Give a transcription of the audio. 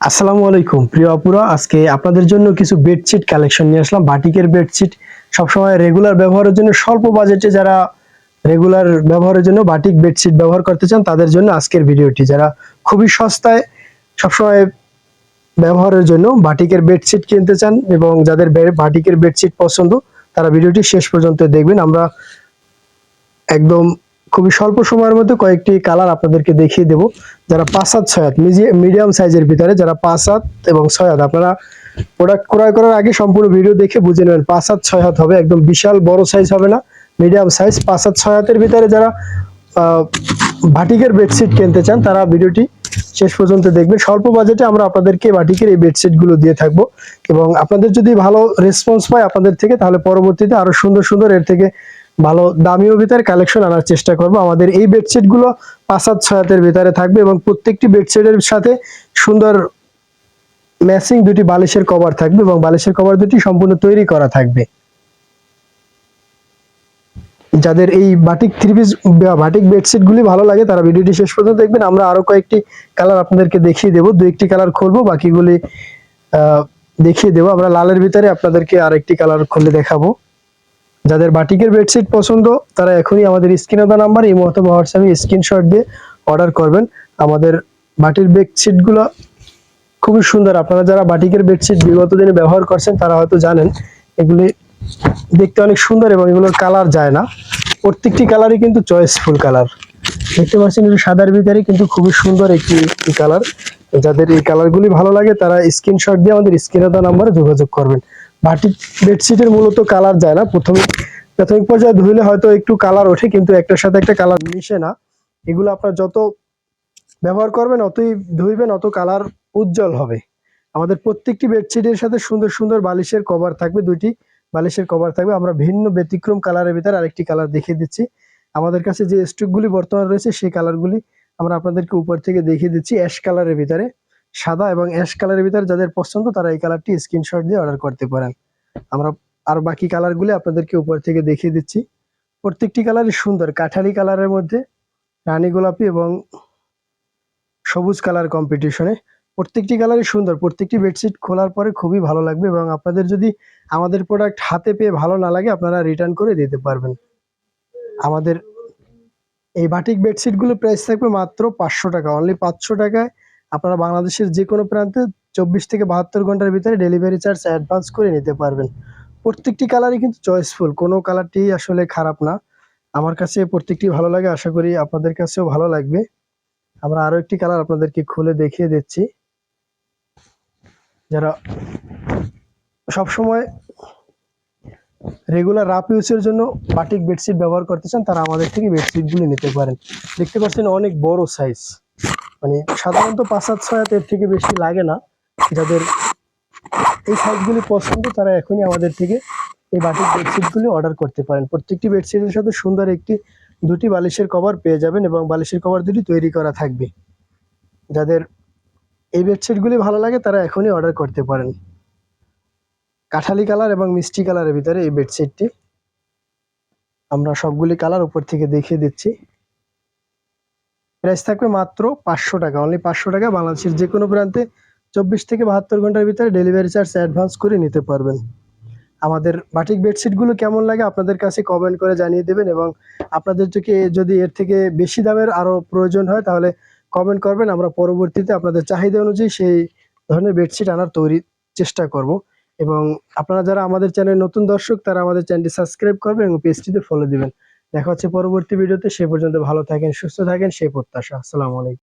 আসসালামু আলাইকুম, প্রিয় আপুরা। আজকে আপনাদের জন্য কিছু বেডশিট কালেকশন নিয়ে আসলাম, বাটিকের বেডশিট সবসময় রেগুলার ব্যবহারের জন্য, স্বল্প বাজেটে যারা রেগুলার ব্যবহারের জন্য বাটিক বেডশিট ব্যবহার করতে চান, তাদের জন্য আজকের ভিডিওটি। যারা খুবই সস্তায়, সবসময় ব্যবহারের জন্য বাটিকের বেডশিট কিনতে চান এবং যাদের বাটিকের বেডশিট পছন্দ, তারা ভিডিওটি শেষ পর্যন্ত দেখবেন। আমরা একদম খুবই স্বল্প সময়ের মধ্যে কয়েকটি কালার আপনাদেরকে দেখিয়ে দেব। যারা পাঁচ হাত, ছয় হাত মিডিয়াম সাইজের ভিতরে যারা পাঁচ হাত এবং ছয় হাত, আপনারা প্রোডাক্ট ক্রয় করার আগে সম্পূর্ণ ভিডিও দেখে বুঝে নেবেন পাঁচ হাত, ছয় হাত হবে একদম বিশাল বড় সাইজ হবে না মিডিয়াম সাইজ পাঁচ হাত, ছয় হাতের ভিতরে যারা ভাটিকের বেডশিট কিনতে চান, তারা ভিডিওটি শেষ পর্যন্ত দেখবেন। স্বল্প বাজেটে আমরা আপনাদেরকে বাটিকের এই বেডশিটগুলো দিয়ে থাকব এবং আপনাদের যদি ভালো রেসপন্স পায় আপনাদের থেকে, তাহলে পরবর্তীতে আরও সুন্দর সুন্দর এর থেকে ভালো দামিও ভিতরে কালেকশন আনার চেষ্টা করব। আমাদের এই বেডশিটগুলো পাঁচ সাত ছয় হাতের ভিতরে থাকবে এবং প্রত্যেকটি বেডশিটের সাথে সুন্দর ম্যাচিং দুটি বালিশের কভার থাকবে এবং বালিশের কভার দুটি সম্পূর্ণ তৈরি করা থাকবে। যাদের এই batik three piece batik bedsheet গুলি ভালো লাগে, তারা ভিডিওটি শেষ পর্যন্ত দেখবেন। আমরা আরও কয়েকটি কালার আপনাদেরকে দেখিয়ে দেবো। দু একটি কালার খুলবো, বাকিগুলি দেখিয়ে দেবো। আমরা লালের ভিতরে আপনাদেরকে আরেকটি কালার খুলে দেখাবো। যাদের বাটিকের বেডশিট পছন্দ, তারা এখনই আমাদের স্ক্রিনে দেওয়া নাম্বার এই মুহূর্তে হোয়াটসঅ্যাপে স্ক্রিনশট দিয়ে অর্ডার করবেন। আমাদের বাটির বেডশিটগুলো খুবই সুন্দর। আপনারা যারা বাটিকের বেডশিট বিগত দিনে ব্যবহার করছেন, তারা হয়তো জানেন, এগুলি দেখতে অনেক সুন্দর এবং এগুলোর কালার যায় না। প্রত্যেকটি কালারই কিন্তু চয়েসফুল কালার দেখতে পাচ্ছেন, এটা সাদার ভিতরে কিন্তু খুবই সুন্দর একটি কালার যাদের এই কালারগুলি ভালো লাগে, তারা স্ক্রিনশট দিয়ে আমাদের স্ক্রিনে দেওয়া নাম্বারে যোগাযোগ করবেন। বাটিক বেডশিটের মূলত কালার যায় না। প্রথমে প্রাথমিক পর্যায়ে ধুইলে হয়তো একটু কালার ওঠে, কিন্তু একটার সাথে একটা কালার মিশে না। এগুলো আপনার যত ব্যবহার করবেন, অতই ধুইবেন, অত কালার উজ্জ্বল হবে। আমাদের প্রত্যেকটি বেডশিটের সাথে সুন্দর সুন্দর বালিশের কভার থাকবে, দুইটি বালিশের কভার থাকবে। আমরা ভিন্ন ব্যতিক্রম কালারের ভিতরে আরেকটি কালার দেখিয়ে দিচ্ছি। আমাদের কাছে যে স্টকগুলি বর্তমান রয়েছে, সেই কালারগুলি আমরা আপনাদেরকে উপর থেকে দেখিয়ে দিচ্ছি অ্যাশ কালারের ভিতরে। সাদা এবং অ্যাশ কালারের ভিতরে যাদের পছন্দ, তারা এই কালারটি স্ক্রিনশট দিয়ে অর্ডার করতে পারেন। আমরা আর বাকি কালারগুলি আপনাদেরকে উপর থেকে দেখিয়ে দিচ্ছি। প্রত্যেকটি কালারই সুন্দর, কাঠালি কালারের মধ্যে, রানী গোলাপি এবং সবুজ কালার কম্পিটিশনে প্রত্যেকটি কালারই সুন্দর, প্রত্যেকটি বেডশিট খোলার পরে খুবই ভালো লাগবে এবং আপনাদের যদি আমাদের প্রোডাক্ট হাতে পেয়ে ভালো না লাগে, আপনারা রিটার্ন করে দিতে পারবেন। আমাদের এই বাটিক বেডশিটগুলো প্রাইস থাকবে মাত্র পাঁচশো টাকা অনলি পাঁচশো টাকায় আপনারা বাংলাদেশের যে কোনো প্রান্তে চব্বিশ থেকে বাহাত্তর ঘণ্টার ভিতরে ডেলিভারি চার্জ অ্যাডভান্স করে নিতে পারবেন। প্রত্যেকটি কালারই কিন্তু চয়েসফুল কোনো কালারটি আসলে খারাপ না। আমার কাছে প্রত্যেকটি ভালো লাগে, আশা করি আপনাদের কাছেও ভালো লাগবে। আমরা আরও একটি কালার আপনাদেরকে খুলে দেখিয়ে দিচ্ছি। যারা সবসময় রেগুলার রাপ ইউজের জন্য বাটিক বেডশিট ব্যবহার করতে চান, তারা আমাদের থেকে বেডশিটগুলি নিতে পারেন। দেখতে পাচ্ছেন অনেক বড় সাইজ মানে সাধারণত পাঁচ সাত ছয় এর থেকে বেশি লাগে না। যাদের এই সাইজগুলি পছন্দ, তারা এখনই আমাদের থেকে এই বাটিক বেডশিটগুলি অর্ডার করতে পারেন। প্রত্যেকটি বেডশিটের সাথে সুন্দর একটি দুটি বালিশের কভার পেয়ে যাবেন এবং বালিশের কভার দুটি তৈরি করা থাকবে। যাদের এই বেডশিটগুলি ভালো লাগে, তারা এখনই অর্ডার করতে পারেন। কাঠালি কালার এবং মিষ্টি কালারের ভিতরে এই বেডশিটটি। আমরা সবগুলি কালার উপর থেকে দেখিয়ে দিচ্ছি। প্রাইস থাকবে মাত্র পাঁচশো টাকা। অনলি পাঁচশো টাকা বাংলাদেশের যে কোনো প্রান্তে চব্বিশ থেকে বাহাত্তর ঘণ্টার ভিতরে ডেলিভারি চার্জ অ্যাডভান্স করে নিতে পারবেন। আমাদের বাটিক বেডশিটগুলো কেমন লাগে আপনাদের কাছে কমেন্ট করে জানিয়ে দেবেন এবং আপনাদের থেকে যদি এর থেকে বেশি দামের আরও প্রয়োজন হয় তাহলে কমেন্ট করবেন। আমরা পরবর্তীতে আপনাদের চাহিদা অনুযায়ী সেই ধরনের বেডশিট আনার তৈরি চেষ্টা করব। এবং আপনারা যারা আমাদের চ্যানেল নতুন দর্শক তারা আমাদের চ্যানেলটি সাবস্ক্রাইব করবেন এবং পেজটিতে ফলো দিবেন। দেখা হচ্ছে পরবর্তী ভিডিওতে। সে পর্যন্ত ভালো থাকেন সুস্থ থাকেন সেই প্রত্যাশা। আসসালামু আলাইকুম।